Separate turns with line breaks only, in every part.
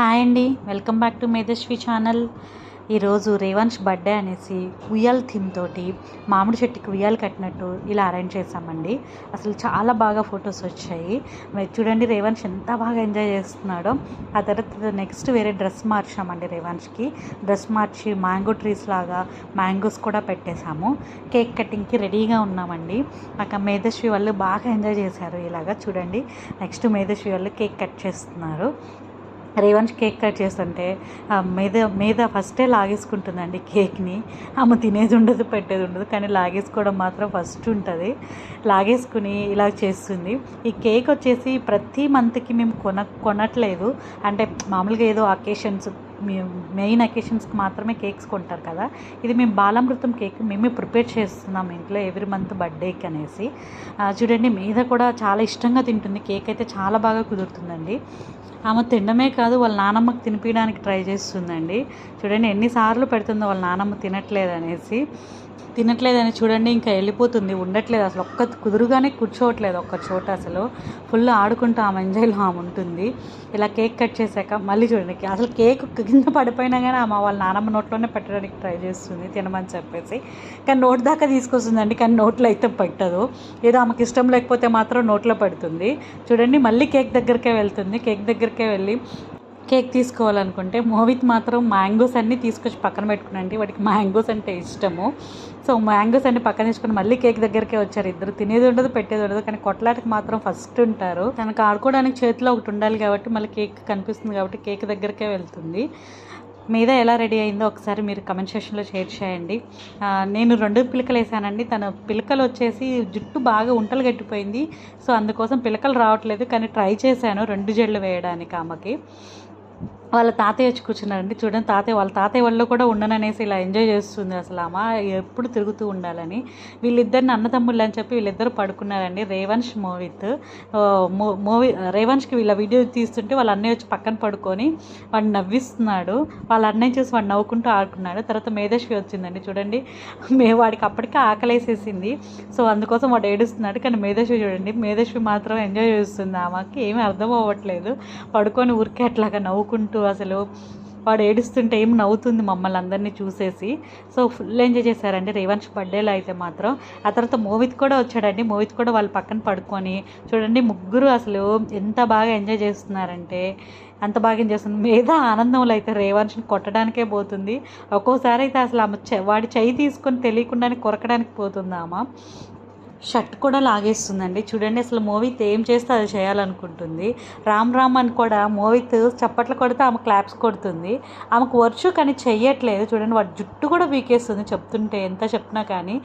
Hi అండి. Welcome back to Medhasvi channel. ఈరోజు Revansh birthday అనేసి ఉయ్యాల థీమ్ తోటి మామిడి చెట్టుకి ఉయ్యాలు కట్టినట్టు ఇలా అరేంజ్ చేసామండి అసలు చాలా బాగా ఫొటోస్ వచ్చాయి. మరి చూడండి రేవంష్ ఎంత బాగా ఎంజాయ్ చేస్తున్నాడో. ఆ తర్వాత నెక్స్ట్ వేరే డ్రెస్ మార్చామండి రేవంష్కి డ్రెస్ మార్చి మ్యాంగో ట్రీస్ లాగా మ్యాంగోస్ కూడా పెట్టేశాము. కేక్ కటింగ్కి రెడీగా ఉన్నామండి. అక్కడ మేధస్వి వాళ్ళు బాగా ఎంజాయ్ చేశారు ఇలాగా. చూడండి నెక్స్ట్ మేధస్వి వాళ్ళు కేక్ కట్ చేస్తున్నారు. రేవంష్ కేక్ కట్ చేస్తుంటే మీద మీద ఫస్టే లాగేసుకుంటుందండి కేక్ని. ఆమె తినేది ఉండదు పెట్టేది ఉండదు కానీ లాగేసుకోవడం మాత్రం ఫస్ట్ ఉంటుంది. లాగేసుకుని ఇలా చేస్తుంది. ఈ కేక్ వచ్చేసి ప్రతి మంత్కి మేము కొన కొనట్లేదు. అంటే మామూలుగా ఏదో అకేషన్స్ మెయిన్ అకేషన్స్కి మాత్రమే కేక్స్ కొంటారు కదా. ఇది మేము బాలామృతం కేక్ మేమే ప్రిపేర్ చేస్తున్నాం ఇంట్లో ఎవ్రీ మంత్ బర్త్డేకి అనేసి. చూడండి మీద కూడా చాలా ఇష్టంగా తింటుంది. కేక్ అయితే చాలా బాగా కుదురుతుందండి. ఆమె తినడమే కాదు వాళ్ళ నానమ్మకి తినిపించడానికి ట్రై చేస్తుందండి. చూడండి ఎన్నిసార్లు పెడుతుందో వాళ్ళ నానమ్మ తినట్లేదు అనేసి. తినట్లేదని చూడండి ఇంకా వెళ్ళిపోతుంది. ఉండట్లేదు అసలు ఒక్క కుదురుగానే కూర్చోవట్లేదు ఒక్క చోట అసలు. ఫుల్ ఆడుకుంటూ ఆమె ఎంజాయ్లో ఆమె ఉంటుంది. ఇలా కేక్ కట్ చేశాక మళ్ళీ చూడండి అసలు కేక్ కింద పడిపోయినా కానీ ఆమె వాళ్ళ నానమ్మ నోట్లోనే పెట్టడానికి ట్రై చేస్తుంది తినమని చెప్పేసి. కానీ నోట్ దాకా తీసుకొస్తుందండి కానీ నోట్లో అయితే పెట్టదు. ఏదో ఆమెకి ఇష్టం లేకపోతే మాత్రం నోట్లో పడుతుంది. చూడండి మళ్ళీ కేక్ దగ్గరికే వెళ్తుంది. కేక్ దగ్గరికే వెళ్ళి కేక్ తీసుకోవాలనుకుంటే మోవిత్ మాత్రం మ్యాంగోస్ అన్నీ తీసుకొచ్చి పక్కన పెట్టుకున్నాండి వాడికి మ్యాంగోస్ అంటే ఇష్టము. సో మ్యాంగోస్ అన్ని పక్కన తీసుకుని మళ్ళీ కేక్ దగ్గరికే వచ్చారు ఇద్దరు. తినేది ఉండదు పెట్టేది ఉండదు. కానీ కొట్లాటకి మాత్రం ఫస్ట్ ఉంటారు. తనకు ఆడుకోవడానికి చేతిలో ఒకటి ఉండాలి కాబట్టి మళ్ళీ కేక్ కనిపిస్తుంది కాబట్టి కేక్ దగ్గరికే వెళ్తుంది. మీద ఎలా రెడీ అయిందో ఒకసారి మీరు కమెంట్ సెక్షన్లో షేర్ చేయండి. నేను రెండు పిలకలు వేసానండి. తన పిలకలు వచ్చేసి జుట్టు బాగా ఉంటలు గట్టిపోయింది. సో అందుకోసం పిలకలు రావట్లేదు. కానీ ట్రై చేశాను రెండు జడలు వేయడానికి ఆమెకి. వాళ్ళ తాతయ్య వచ్చి కూర్చున్నారండి. చూడండి తాతయ్య వాళ్ళ తాతయ్య వాళ్ళు కూడా ఉండననేసి ఇలా ఎంజాయ్ చేస్తుంది. అసలు ఆమె ఎప్పుడు తిరుగుతూ ఉండాలని. వీళ్ళిద్దరిని అన్నదమ్ముళ్ళు అని చెప్పి వీళ్ళిద్దరు పడుకున్నారండి. రేవంశ్ మోవిత్ మో- మోవి రేవంశ్కి వీళ్ళ వీడియో తీస్తుంటే వాళ్ళ అన్నయ్య వచ్చి పక్కన పడుకొని వాడు నవ్విస్తున్నాడు. వాళ్ళ అన్నయ్య చూసి వాడు నవ్వుకుంటూ ఆడుకున్నాడు. తర్వాత మేధస్వి వచ్చిందండి. చూడండి మే వాడికి అప్పటికే ఆకలేసేసింది. సో అందుకోసం వాడు ఏడుస్తున్నాడు. కానీ మేధస్వి చూడండి మేధస్వి మాత్రం ఎంజాయ్ చేస్తుంది. ఆమెకి ఏమీ అర్థం అవ్వట్లేదు. పడుకొని ఊరికే అట్లాగా నవ్వుకుంటూ అసలు వాడు ఏడుస్తుంటే ఏం నవ్వుతుంది మమ్మల్ని అందరినీ చూసేసి. సో ఫుల్ ఎంజాయ్ చేశారండి. రేవంశ్ బర్త్డేలో అయితే మాత్రం. ఆ తర్వాత మోవిత్ కూడా వచ్చాడండి. మోవిత్ కూడా వాళ్ళ పక్కన పడుకొని చూడండి ముగ్గురు అసలు ఎంత బాగా ఎంజాయ్ చేస్తున్నారంటే అంత బాగా ఎంజాయ్ చేస్తుంది మీద ఆనందంలో అయితే రేవంశ్ని కొట్టడానికే పోతుంది. ఒక్కోసారి అయితే అసలు ఆమె వాడి చెయ్యి తీసుకొని తెలియకుండానే కొరకడానికి పోతుంది ఆమె. షర్ట్ కూడా లాగేస్తుందండి. చూడండి అసలు మోవిత్ ఏం చేస్తే అది చేయాలనుకుంటుంది. రామ్ రామ్ అని కూడా మోవిత్ చప్పట్లు కొడితే ఆమె క్లాప్స్ కొడుతుంది. ఆమెకు వర్షు కానీ చెయ్యట్లేదు. చూడండి వాడు జుట్టు కూడా పీకేస్తుంది చెప్తుంటే ఎంత చెప్పినా కానీ.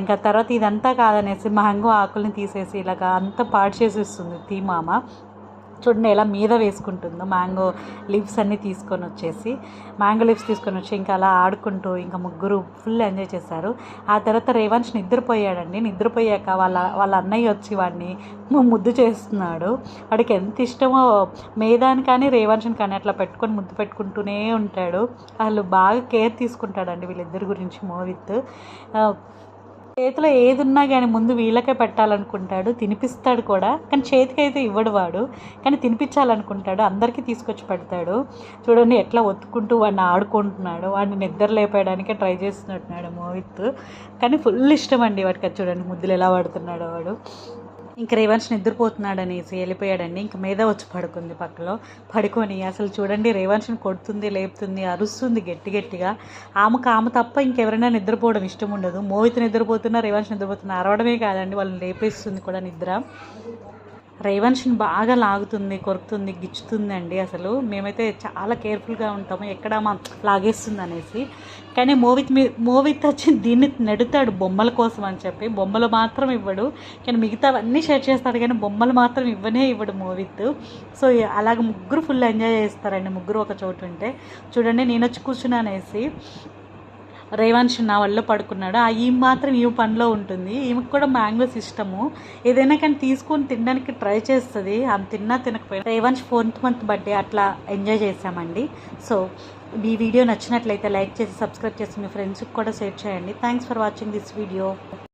ఇంకా తర్వాత ఇదంతా కాదనేసి మ్యాంగో ఆకుల్ని తీసేసి ఇలాగా అంతా పాడు చేసేస్తుంది తీమామ చూడండి ఎలా మీద వేసుకుంటుందో. మ్యాంగో లీవ్స్ అన్నీ తీసుకొని వచ్చేసి మ్యాంగో లీవ్స్ తీసుకొని వచ్చి ఇంకా అలా ఆడుకుంటూ ఇంకా ముగ్గురు ఫుల్ ఎంజాయ్ చేశారు. ఆ తర్వాత రేవంశ్ నిద్రపోయాడండి. నిద్రపోయాక వాళ్ళ వాళ్ళ అన్నయ్య వచ్చి వాడిని ముద్దు చేస్తున్నాడు. వాడికి ఎంత ఇష్టమో మేధాని కానీ రేవంశ్ని కానీ అట్లా పెట్టుకొని ముద్దు పెట్టుకుంటూనే ఉంటాడు. వాళ్ళు బాగా కేర్ తీసుకుంటాడండి వీళ్ళిద్దరి గురించి మోవిత్ చేతిలో ఏది ఉన్నా కానీ ముందు వీళ్ళకే పెట్టాలనుకుంటాడు తినిపిస్తాడు కూడా. కానీ చేతికి అయితే ఇవ్వడు వాడు. కానీ తినిపించాలనుకుంటాడు అందరికీ తీసుకొచ్చి పెడతాడు. చూడండి ఎట్లా ఒత్తుకుంటూ వాడిని ఆడుకుంటున్నాడు. వాడిని నిద్ర లేపేయడానికే ట్రై చేస్తున్నట్టున్నాడు మోహిత్. కానీ ఫుల్ ఇష్టం అండి వాడికి చూడండి ముద్దులు ఎలా పడుతున్నాడో వాడు. ఇంక రేవంశ్ నిద్రపోతున్నాడు అనేసి వెళ్ళిపోయాడండి. ఇంక మీద వచ్చి పడుకుంది పక్కలో. పడుకొని అసలు చూడండి రేవంశ్ని కొడుతుంది లేపుతుంది అరుస్తుంది గట్టి గట్టిగా. ఆమెకు ఆమె తప్ప ఇంకెవరైనా నిద్రపోవడం ఇష్టం ఉండదు. మోహిత్ నిద్రపోతున్నా రేవంశ్ నిద్రపోతున్నా అరవడమే కాదండి. వాళ్ళని లేపేస్తుంది కూడా నిద్ర. రేవంశ్ని బాగా లాగుతుంది కొరుకుతుంది గిచ్చుతుందండి అసలు. మేమైతే చాలా కేర్ఫుల్గా ఉంటాము ఎక్కడ మా లాగేస్తుంది అనేసి కానీ మోవిత్ మీ మోవిత్ వచ్చి దీన్ని నెడుతాడు బొమ్మల కోసం అని చెప్పి. బొమ్మలు మాత్రం ఇవ్వడు. కానీ మిగతావన్నీ షేర్ చేస్తాడు కానీ బొమ్మలు మాత్రం ఇవ్వనే ఇవ్వడు మోవిత్. సో అలాగ ముగ్గురు ఫుల్ ఎంజాయ్ చేస్తారండి ముగ్గురు ఒక చోటు ఉంటే చూడండి నేను వచ్చి కూర్చున్నానేసి. రేవాన్ష్ నా వల్ల పడుకున్నాడు? ఆ ఈమె మాత్రం ఈ పనిలో ఉంటుంది. ఈమెకు కూడా మ్యాంగోస్ ఇష్టము. ఏదైనా కానీ తీసుకొని తినడానికి ట్రై చేస్తుంది. ఆమె తిన్నా తినకపోయినా. రేవాన్ష్ ఫోర్త్ మంత్ బర్త్డే అట్లా ఎంజాయ్ చేసామండి సో ఈ వీడియో నచ్చినట్లయితే లైక్ చేసి సబ్స్క్రైబ్ చేసి మీ ఫ్రెండ్స్కి కూడా షేర్ చేయండి. Thanks for watching this video.